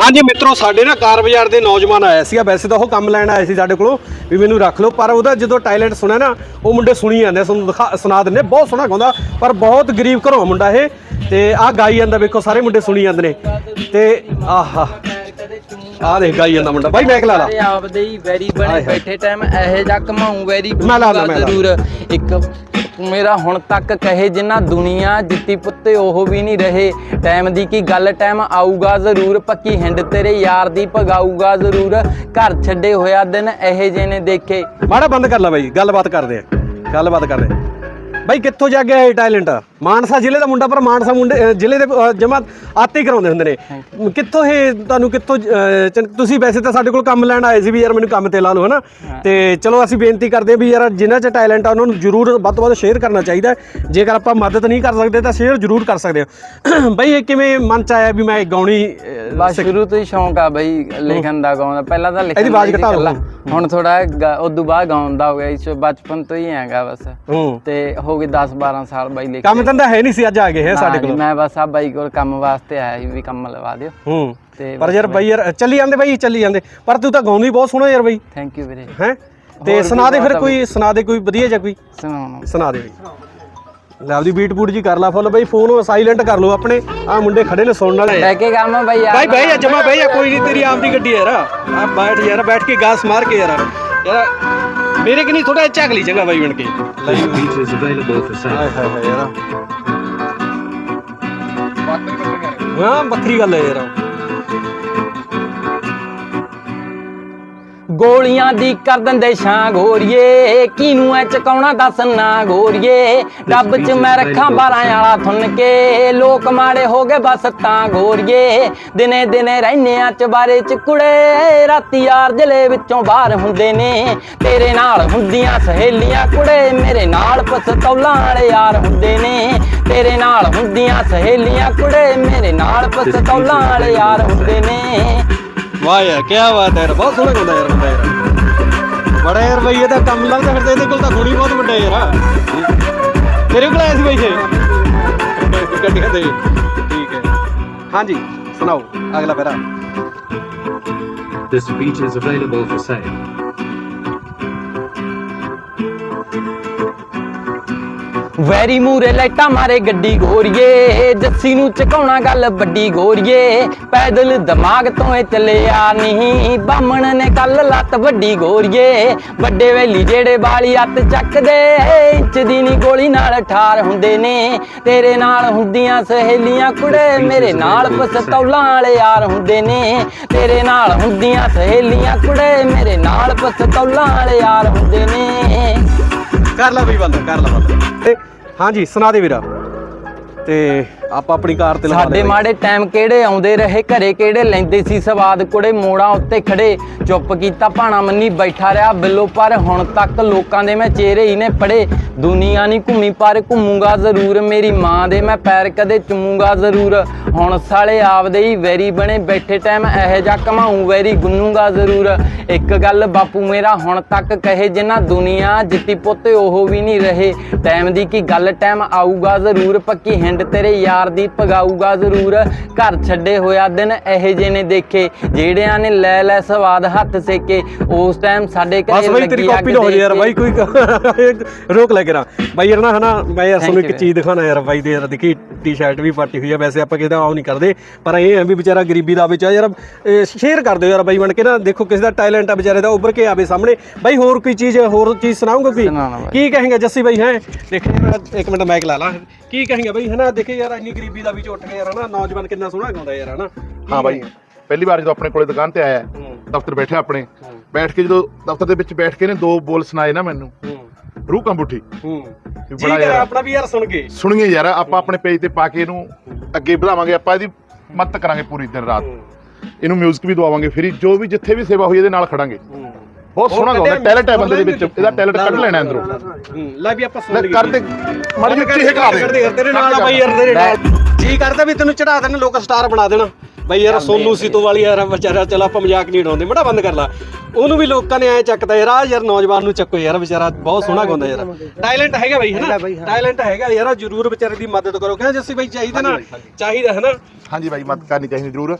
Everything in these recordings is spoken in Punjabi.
ਹਾਂਜੀ ਮਿੱਤਰੋ ਸਾਡੇ ਨਾ ਕਾਰ ਬਾਜ਼ਾਰ ਦੇ ਨੌਜਵਾਨ ਆਇਆ ਸੀਗਾ। ਵੈਸੇ ਤਾਂ ਉਹ ਕੰਮ ਲੈਣ ਆਏ ਸੀ ਸਾਡੇ ਕੋਲੋਂ ਵੀ ਮੈਨੂੰ ਰੱਖ ਲਓ ਪਰ ਉਹਦਾ ਜਦੋਂ ਟੈਲੈਂਟ ਸੁਣਿਆ ਨਾ ਉਹ ਮੁੰਡੇ ਸੁਣੀ ਜਾਂਦੇ ਆ, ਤੁਹਾਨੂੰ ਦਿਖਾ ਸੁਣਾ ਦਿੰਦੇ ਬਹੁਤ ਸੋਹਣਾ ਗਾਉਂਦਾ ਪਰ ਬਹੁਤ ਗਰੀਬ ਘਰੋਂ ਆ ਮੁੰਡਾ ਇਹ। ਤੇ ਆਹ ਗਾਈ ਜਾਂਦਾ ਵੇਖੋ ਸਾਰੇ ਮੁੰਡੇ ਸੁਣੀ ਜਾਂਦੇ ਨੇ। ਤੇ ਆਹਾ ਆਹ ਦੇਖ ਗਾਈ ਜਾਂਦਾ ਮੁੰਡਾ। ਬਾਈ ਮੈਕ ਲਾ ਲਾ। ਆਪਦੇ ਹੀ ਵੈਰੀ ਬਣੇ। ਬੈਠੇ ਟਾਈਮ ਇਹੋ ਜਿਹਾ ਕਮਾਉਂ ਵੈਰੀ ਮੈਂ ਲਾ। ਜ਼ਰੂਰ। ਇੱਕ ਮੇਰਾ ਹੁਣ ਤੱਕ ਕਹੇ ਜਿੰਨਾ ਦੁਨੀਆ ਜਿੱਤੀ ਪੁੱਤੇ, ਉਹ ਵੀ ਨਹੀਂ ਰਹੇ। ਟਾਈਮ ਦੀ ਕੀ ਗੱਲ, ਟਾਈਮ ਆਊਗਾ ਜ਼ਰੂਰ। ਪੱਕੀ ਹਿੰਡ ਤੇਰੇ ਯਾਰ ਦੀ ਭਗਾਊਗਾ ਜ਼ਰੂਰ। ਘਰ ਛੱਡੇ ਹੋਇਆ ਦਿਨ ਇਹੇ ਜਿਹੇ ਨੇ ਦੇਖੇ। ਮਾੜਾ ਬੰਦ ਕਰ ਲੈ ਬਾਈ, ਗੱਲਬਾਤ ਕਰਦੇ ਆ। ਗੱਲਬਾਤ ਕਰਦੇ ਆ। ਬਾਈ ਕਿੱਥੋਂ ਜਾ ਗਿਆ ਇਹ ਟੈਲੈਂਟ? ਮਾਨਸਾ ਜ਼ਿਲ੍ਹੇ ਦਾ ਮੁੰਡਾ ਪਰ ਮਾਨਸਾ ਮੁੰਡੇ ਜ਼ਿਲ੍ਹੇ ਦੇ ਜਮਾ ਆਤੇ ਕਰਾਉਂਦੇ ਹੁੰਦੇ ਨੇ। ਕਿੱਥੋਂ ਇਹ ਤੁਹਾਨੂੰ ਕਿੱਥੋਂ ਤੁਸੀਂ ਵੈਸੇ ਤਾਂ ਸਾਡੇ ਕੋਲ ਕੰਮ ਲੈਣ ਆਏ ਸੀ ਵੀ ਯਾਰ ਮੈਨੂੰ ਕੰਮ ਤੇ ਲਾ ਲਓ ਹਨਾ? ਤੇ ਚਲੋ ਅਸੀਂ ਬੇਨਤੀ ਕਰਦੇ ਹਾਂ ਵੀ ਯਾਰ ਜਿਨ੍ਹਾਂ 'ਚ ਟੈਲੈਂਟ ਆ ਉਹਨਾਂ ਨੂੰ ਜ਼ਰੂਰ ਵੱਧ ਤੋਂ ਵੱਧ ਸ਼ੇਅਰ ਕਰਨਾ ਚਾਹੀਦਾ। ਜੇਕਰ ਆਪਾਂ ਮਦਦ ਨਹੀਂ ਕਰ ਸਕਦੇ ਤਾਂ ਸ਼ੇਅਰ ਜ਼ਰੂਰ ਕਰ ਸਕਦੇ ਹਾਂ। ਬਾਈ ਇਹ ਕਿਵੇਂ ਮਨ ਚ ਆਇਆ ਵੀ ਮੈਂ ਗਾਉਣੀ ਬਸ ਸ਼ੁਰੂ ਤੋਂ ਹੀ ਸ਼ੌਂਕ ਆ ਬਈ ਲਿਖਣ ਦਾ ਗਾਉਣ ਦਾ। ਪਹਿਲਾਂ ਤਾਂ ਲਿਖਣ ਇਹਦੀ ਦਾ ਆਵਾਜ਼ ਹੀ ਸੀ ਘਟਾ ਲਓ। ਹੁਣ ਥੋੜਾ ਉਦੋਂ ਬਾਅਦ ਗਾਉਣ ਦਾ ਹੋ ਗਿਆ ਇਸ ਬਚਪਨ ਤੋਂ ਹੀ ਹੈਗਾ ਬਸ। ਹੂੰ। ਤੇ ਹੋ ਗਏ 10 12 ਸਾਲ ਬਾਈ ਲਿਖ ਕੰਮ ਧੰਦਾ ਹੈ ਨਹੀਂ ਸੀ ਅੱਜ ਆ ਗਏ ਹੈ ਸਾਡੇ ਕੋਲ। ਮੈਂ ਬਸ ਆ ਬਾਈ ਕੋਲ ਕੰਮ ਵਾਸਤੇ ਆਇਆ ਸੀ ਵੀ ਕੰਮ ਲਵਾ ਦਿਓ। ਹੂੰ। ਤੇ ਪਰ ਯਾਰ ਬਾਈ ਯਾਰ ਚੱਲੀ ਜਾਂਦੇ ਬਾਈ ਚੱਲੀ ਜਾਂਦੇ। ਪਰ ਤੂੰ ਤਾਂ ਗਾਉਂਦਾ ਬਹੁਤ ਸੋਹਣਾ ਯਾਰ ਬਾਈ। ਥੈਂਕ ਯੂ ਵੀਰੇ। ਹੈ? ਤੇ ਸੁਣਾ ਦੇ ਫਿਰ ਕੋਈ ਸੁਣਾ ਦੇ ਕੋਈ ਵਧੀਆ ਜਿਹਾ ਕੋਈ। ਸੁਣਾਉਣਾ ਸੁਣਾ ਦੇ ਲੈ ਆਪਦੀ ਬੀਟ ਬੂਟ ਜੀ ਕਰ ਲਾ ਫੁੱਲ ਬਾਈ ਫੋਨ ਸਾਇਲੈਂਟ ਕਰ ਲਓ ਆਪਣੇ। ਆ ਮੁੰਡੇ ਖੜੇ ਨੇ ਸੁਣਨ ਵਾਲੇ। ਲੈ ਕੇ ਕੰਮ ਬਾਈ ਯਾਰ। ਬਾਈ ਬਹਿ ਜਾ ਜਮਾ ਬਹਿ ਜਾ ਕੋਈ ਨਹੀਂ ਤੇਰੀ ਆਪਦੀ ਗੱਡੀ ਯਾਰ। ਆ ਬੈਠ ਯਾਰ ਬੈਠ ਕੇ ਗਾਸ ਮਾਰ ਕੇ ਯਾਰ। ਯਾਰ ਮੇਰੇ ਕਿ ਨਹੀਂ ਥੋੜਾ ਝਾਕ ਲਈ ਚੰਗਾ ਬਾਈ ਬਣ ਕੇ। ਲੈ Features available for sale. ਹਾਏ ਹਾਏ ਹਾਏ ਯਾਰ। ਹਾਂ ਵੱਖਰੀ ਗੱਲ ਹੈ ਯਾਰ। ਗੋਲੀਆਂ ਦੀ ਕਰ ਦਿੰਦੇ ਛਾਂ ਗੋਰੀਏ ਕਿਨੂੰ ਐ ਚਕਾਉਣਾ ਦੱਸ ਨਾ ਗੋਰੀਏ ਡੱਬ ਚ ਮੈਂ ਰੱਖਾਂ ਬਾਰਾਂ ਵਾਲਾ ਥੁੰਨ ਕੇ। ਲੋਕ ਮਾੜੇ ਹੋ ਗਏ ਬਸ ਤਾਂ ਗੋਰੀਏ ਦਿਨੇ ਦਿਨੇ ਰਹਿੰਨੇ ਆ ਚਬਾਰੇ ਚ ਕੁੜੇ। ਰਾਤੀ ਯਾਰ ਜਲੇ ਵਿੱਚੋਂ ਬਾਹਰ ਹੁੰਦੇ ਨੇ। ਤੇਰੇ ਨਾਲ ਹੁੰਦੀਆਂ ਸਹੇਲੀਆਂ ਕੁੜੇ। ਮੇਰੇ ਨਾਲ ਪਸਤੌਲਾਂ ਵਾਲੇ ਯਾਰ ਹੁੰਦੇ ਨੇ। ਤੇਰੇ ਨਾਲ ਹੁੰਦੀਆਂ ਸਹੇਲੀਆਂ ਕੁੜੇ। ਮੇਰੇ ਨਾਲ ਪਸਤੌਲਾਂ ਵਾਲੇ ਯਾਰ ਹੁੰਦੇ ਨੇ। ਵਾਹ ਯਾਰ ਕੀ ਬਾਤ ਹੈ ਯਾਰ, ਬਹੁਤ ਸੋਹਣਾ ਗਾਉਂਦਾ ਯਾਰ ਮੁੰਡਾ ਯਾਰ। ਬੜਾ ਯਾਰ ਬਈ, ਇਹਦਾ ਕੰਮ ਲੱਗਦਾ ਫਿਰ ਤਾਂ ਇਹਦੇ ਕੋਲ ਤਾਂ ਗੁਣੀ ਬਹੁਤ ਵੱਡਾ ਯਾਰ। ਤੇਰੇ ਕੋਲ ਆਇਆ ਸੀ ਬਈ ਇਹ? ਗੱਡੀਆਂ ਦੇ। ਠੀਕ ਹੈ। ਹਾਂਜੀ, ਸੁਣਾਓ, ਅਗਲਾ para This feature is available for sale. ਵੈਰੀ ਮੂਰੇ ਲਾਈਟਾਂ ਮਾਰੇ ਗੱਡੀ ਗੋਰੀਏ ਜੱਸੀ ਨੂੰ ਚਕਾਉਣਾ ਗੱਲ ਵੱਡੀ ਗੋਰੀਏ ਪੈਦਲ ਦਿਮਾਗ ਤੋਂ ਇਹ ਚੱਲਿਆ ਨਹੀਂ। ਬਾਮਣ ਨੇ ਕੱਲ ਲੱਤ ਵੱਡੀ ਗੋਰੀਏ ਵੱਡੇ ਵੇਲੀ ਜਿਹੜੇ ਬਾਲੀ ਹੱਥ ਚੱਕਦੇ, ਇੰਚ ਦੀ ਨੀ ਗੋਲੀ ਨਾਲ ਠਾਰ ਹੁੰਦੇ ਨੇ। ਤੇਰੇ ਨਾਲ ਹੁੰਦੀਆਂ ਸਹੇਲੀਆਂ ਕੁੜੇ, ਮੇਰੇ ਨਾਲ ਪਸਤੌਲਾਂ ਵਾਲੇ ਯਾਰ ਹੁੰਦੇ ਨੇ। ਤੇਰੇ ਨਾਲ ਹੁੰਦੀਆਂ ਸਹੇਲੀਆਂ ਕੁੜੇ, ਮੇਰੇ ਨਾਲ ਪਸਤੌਲਾਂ ਵਾਲੇ ਯਾਰ ਹੁੰਦੇ ਨੇ। ਕਰ ਲੈ ਬਈ ਬੰਦ ਕਰ ਲੈ ਬੰਦ। ਤੇ ਹਾਂਜੀ ਸੁਣਾ ਦੇ ਵੀਰਾ। ਤੇ ਆਪਾਂ ਆਪਣੀ ਕਾਰ ਤੇ ਲਗਾ ਸਾਡੇ ਮਾੜੇ ਟਾਈਮ ਕਿਹੜੇ ਆਉਂਦੇ ਰਹੇ ਘਰੇ ਕਿਹੜੇ ਲੈਂਦੇ ਸੀ ਸਵਾਦ ਕੁੜੇ ਮੋੜਾਂ ਉੱਤੇ ਖੜੇ। ਚੁੱਪ ਕੀਤਾ ਭਾਣਾ ਮੰਨੀ ਬੈਠਾ ਰਿਹਾ ਬਿੱਲੋ ਪਰ ਹੁਣ ਤੱਕ ਲੋਕਾਂ ਦੇ ਮੈਂ ਚਿਹਰੇ ਹੀ ਨੇ ਪੜੇ ਦੁਨੀਆ ਨਹੀਂ ਘੁੰਮੀ ਪਰ ਘੁੰਮੂਗਾ ਜ਼ਰੂਰ ਮੇਰੀ ਮਾਂ ਦੇ ਮੈਂ ਪੈਰ ਕਦੇ ਚੁੰਮੂਗਾ ਜ਼ਰੂਰ। ਹੁਣ ਸਾਲੇ ਆਪਦੇ ਹੀ ਵੈਰੀ ਬਣੇ ਬੈਠੇ ਟਾਈਮ ਇਹੋ ਜਿਹਾ ਕਮਾਊਂ ਵੈਰੀ ਗੁੰਨੂਗਾ ਜ਼ਰੂਰ। ਇੱਕ ਗੱਲ ਬਾਪੂ ਮੇਰਾ ਹੁਣ ਤੱਕ ਕਹੇ ਜਿੰਨਾ ਦੁਨੀਆ ਜਿੱਤੀ ਪੁੱਤੇ ਉਹ ਵੀ ਨਹੀਂ ਰਹੇ। ਟਾਈਮ ਦੀ ਕੀ ਗੱਲ ਟਾਈਮ ਆਊਗਾ ਜ਼ਰੂਰ ਪੱਕੀ ਹਿੰਡ ਤੇਰੇ ਯਾਰ ਦੀ ਭਗਾਊਗਾ ਜ਼ਰੂਰ। ਘਰ ਛੱਡੇ ਹੋਇਆ ਦਿਨ ਇਹੇ ਜਿਹੇ ਨੇ ਦੇਖੇ। ਜਿਹੜਿਆਂ ਨੇ ਲੈ ਲੈ ਸਵਾਦ ਹੱਥ ਸੇਕੇ ਉਸ ਟਾਈਮ ਸਾਡੇ ਬਸ ਘਰੇ ਬਾਈ ਤੇਰੀ ਲੱਗੀ ਕਾਪੀ ਨਾ ਹੋ ਜੇ ਯਾਰ ਬਾਈ। ਕੋਈ ਰੋਕ ਲੈ ਕੇ ਨਾ ਬਾਈ ਯਾਰ ਨਾ ਹਨਾ ਮੈਂ ਯਾਰ ਤੁਹਾਨੂੰ ਇੱਕ ਚੀਜ਼ ਦਿਖਾਣਾ ਯਾਰ ਬਾਈ ਦੇ ਯਾਰ ਦੇਖੀ ਟੀ-ਸ਼ਰਟ ਵੀ ਪਾਟੀ ਹੋਈ ਆ ਵੈਸੇ ਆਪਾਂ ਕਿਹਦਾ ਆਉ ਨਹੀਂ ਕਰਦੇ ਪਰ ਇਹ ਹੈ ਵੀ ਵਿਚਾਰਾ ਗਰੀਬੀ ਦਾ ਵਿੱਚ ਆ ਯਾਰ ਸ਼ੇਅਰ ਕਰ ਦਿਓ ਯਾਰ ਬਾਈ ਬਣ ਕੇ ਨਾ ਦੇਖੋ ਕਿਸ ਦਾ ਟੈਲੈਂਟ ਆ ਵਿਚਾਰੇ ਦਾ ਉੱਭਰ ਕੇ ਆਵੇ ਸਾਹਮਣੇ। ਬਾਈ ਹੋਰ ਕੋਈ ਚੀਜ਼ ਹੋਰ ਚੀਜ਼ ਸੁਣਾਉਂਗਾ ਕੋਈ? ਸੁਣਾਉਣਾ ਬਾਈ। ਕੀ ਕਹੇਗਾ ਜੱਸੀ ਬਾਈ ਹੈ? ਦੇਖ ਯਾਰ, ਇੱਕ ਮਿੰਟ ਮਾਈਕ ਲਾ ਲਾ। ਕੀ ਕਹੇਗਾ ਬਾਈ ਹਨਾ ਦੇਖੇ ਯਾਰ ਇੰਨੀ ਗਰੀਬੀ ਦਾ ਵਿੱਚ ਉੱਠ ਕੇ ਯਾਰ ਹਨਾ ਨੌਜਵਾਨ ਕਿੰਨਾ ਸੋਹਣਾ ਗਾਉਂਦਾ ਯਾਰ ਹਨਾ। ਹਾਂ ਬਾਈ ਪਹਿਲੀ ਵਾਰ ਜਦੋਂ ਆਪਣੇ ਕੋਲੇ ਦੁਕਾਨ ਤੇ ਆਇਆ ਦਫ਼ਤਰ ਬੈਠਿਆ ਆਪਣੇ ਬੈਠ ਕੇ ਜਦੋਂ ਦਫ਼ਤਰ ਦੇ ਵਿੱਚ ਬੈਠ ਕੇ ਨੇ ਦੋ ਬੋਲ ਸੁਣਾਏ ਨਾ ਮੈਨੂੰ। ਹੂੰ। ਰੂਹ ਕੰਬੂਠੀ। ਹੂੰ। ਵੀ ਬੜਾ ਯਾਰ। ਆਪਣਾ ਵੀ ਯਾਰ ਸੁਣ ਕੇ। ਸੁਣੀਏ ਯਾਰ ਆਪਾਂ ਆਪਣੇ ਪੇਜ ਤੇ ਪਾ ਕੇ ਇਹਨੂੰ ਅੱਗੇ ਵਧਾਵਾਂਗੇ ਆਪਾਂ ਇਹਦੀ ਮਦਦ ਕਰਾਂਗੇ ਪੂਰੀ ਦਿਨ ਰਾਤ। ਇਹਨੂੰ 뮤직 ਵੀ ਦਵਾਵਾਂਗੇ ਫ੍ਰੀ ਜੋ ਵੀ ਜਿੱਥੇ ਵੀ ਸੇਵਾ ਹੋਈ ਇਹਦੇ ਨਾਲ ਖੜਾਂਗੇ। ਬਹੁਤ ਸੋਹਣਾ ਗਾਉਂਦਾ ਟੈਲੈਂਟ ਹੈ ਬੰਦੇ ਦੇ ਵਿੱਚ ਇਹਦਾ ਟੈਲੈਂਟ ਕੱਢ ਲੈਣਾ ਅੰਦਰੋਂ। ਹੂੰ ਲੈ ਵੀ ਆਪਾਂ ਸੁਣ ਲਈਏ। ਕਰਦੇ ਮਾੜੀ ਜਿਹੀ ਹਿਕਾ ਦੇ। ਕਰਦੇ ਤੇਰੇ ਨਾਲ। ਆ ਬਾਈ ਯਾਰ ਤੇਰੇ ਨਾਲ। ਜੀ ਕਰਦਾ ਵੀ ਤੈਨੂੰ ਚੜਾ ਦੇਣ ਲੋਕ ਸਟਾਰ ਬਣਾ ਦੇਣ। ਬਾਈ ਯਾਰ ਸੋਨੂ ਸੀਤੋ ਵਾਲੀ ਯਾਰ ਵਿਚਾਰਾ ਚਲ ਆਪਾਂ ਮਜ਼ਾਕ ਨਹੀਂ ਉਡਾਉਂਦੇ ਬੜਾ ਬੰਦ ਕਰ ਲਾ। ਉਹਨੂੰ ਵੀ ਲੋਕਾਂ ਨੇ ਐ ਚੱਕਦਾ ਯਾਰ ਆ ਯਾਰ ਨੌਜਵਾਨ ਨੂੰ ਚੱਕੋ ਯਾਰ ਵਿਚਾਰਾ ਬਹੁਤ ਸੋਹਣਾ ਗਾਉਂਦਾ ਯਾਰ। ਟੈਲੈਂਟ ਹੈਗਾ ਬਾਈ ਹੈਨਾ? ਟੈਲੈਂਟ ਹੈਗਾ ਯਾਰ ਜਰੂਰ ਵਿਚਾਰੇ ਦੀ ਮਦਦ ਕਰੋ। ਕਹਿੰਦਾ ਜੱਸੀ ਬਾਈ ਚਾਹੀਦਾ ਨਾ ਚਾਹੀਦਾ ਹੈ ਨਾ ਹਾਂਜੀ ਬਾਈ ਮਦਦ ਕਰਨੀ ਚਾਹੀਦੀ ਜ਼ਰੂਰ।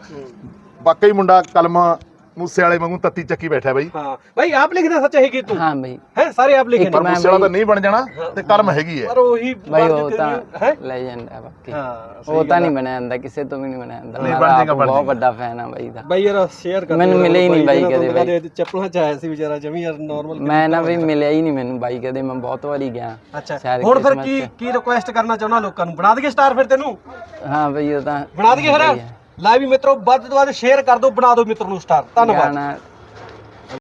ਵਾਕਈ ਮੁੰਡਾ ਕਲਮ ਮੂਸੇ ਵਾਲੇ ਵਾਂਗੂ ਤੱਤੀ ਚੱਕੀ ਬੈਠਾ ਬਾਈ। ਹਾਂ। ਬਾਈ ਆਪ ਲਿਖਦਾ ਸੱਚ ਹੈ ਕਿ ਤੂੰ? ਹਾਂ ਬਈ। ਹੈ ਸਾਰੇ ਆਪ ਲਿਖੇ ਪਰ ਨੇ। ਮੈਂ ਮੂਸੇ ਵਾਲਾ ਤਾਂ ਬਾਈ- ਨਹੀਂ ਬਣ ਜਾਣਾ ਤੇ ਕਲਮ ਹੈਗੀ ਹੈ। ਪਰ ਉਹੀ ਬਈ ਉਹ ਤਾਂ ਹੈ? ਲੈਜੈਂਡ ਹੈ ਬਾਕੀ। ਹਾਂ ਉਹ ਤਾਂ ਨਹੀਂ ਬਣਿਆ ਜਾਂਦਾ ਕਿਸੇ ਤੋਂ ਵੀ ਨਹੀਂ ਬਣਿਆ ਜਾਂਦਾ। ਨਹੀਂ, ਮੈਂ ਬਣ ਤਾਂ ਜਾਏਗਾ, ਆਪ ਬਣ ਬਹੁਤ ਜਾਏਗਾ। ਵੱਡਾ ਫੈਨ ਆ ਬਾਈ ਦਾ। ਬਾਈ ਯਾਰ ਸ਼ੇਅਰ ਕਰ ਮੈਨੂੰ ਮਿਲੇ ਹੀ ਨਹੀਂ ਬਾਈ ਕਦੇ ਬਾਈ। ਚੱਪਲਾਂ ਚ ਆਇਆ ਸੀ ਵਿਚਾਰਾ ਜਮੀ ਯਾਰ ਨਾਰਮਲ ਮੈਂ ਨਾ ਵੀ ਮਿਲਿਆ ਹੀ ਨਹੀਂ ਮੈਨੂੰ ਬਾਈ ਕਦੇ ਮੈਂ ਬਹੁਤ ਵਾਰੀ ਗਿਆ ਅੱਛਾ। ਸ਼ਾਇਦ ਹੁਣ ਫਿਰ ਕੀ। ਕੀ ਰਿਕੁਐਸਟ ਕਰਨਾ ਚਾਹੁੰਦਾ ਲੋਕਾਂ ਨੂੰ? ਬਣਾ ਦਈਏ ਸਟਾਰ ਫਿਰ ਤੈਨੂੰ? ਹਾਂ ਬਈ ਉਹ ਤਾਂ ਬਣਾ ਦਈਏ ਫਿਰ? ਬਾਈ ਹੈ। ਲਾਈਵ ਮਿੱਤਰੋ, ਵੱਧ ਤੋਂ ਵੱਧ ਸ਼ੇਅਰ ਕਰ ਦਿਓ, ਬਣਾ ਦਿਓ ਮਿੱਤਰ ਨੂੰ ਸਟਾਰ ਧੰਨਵਾਦ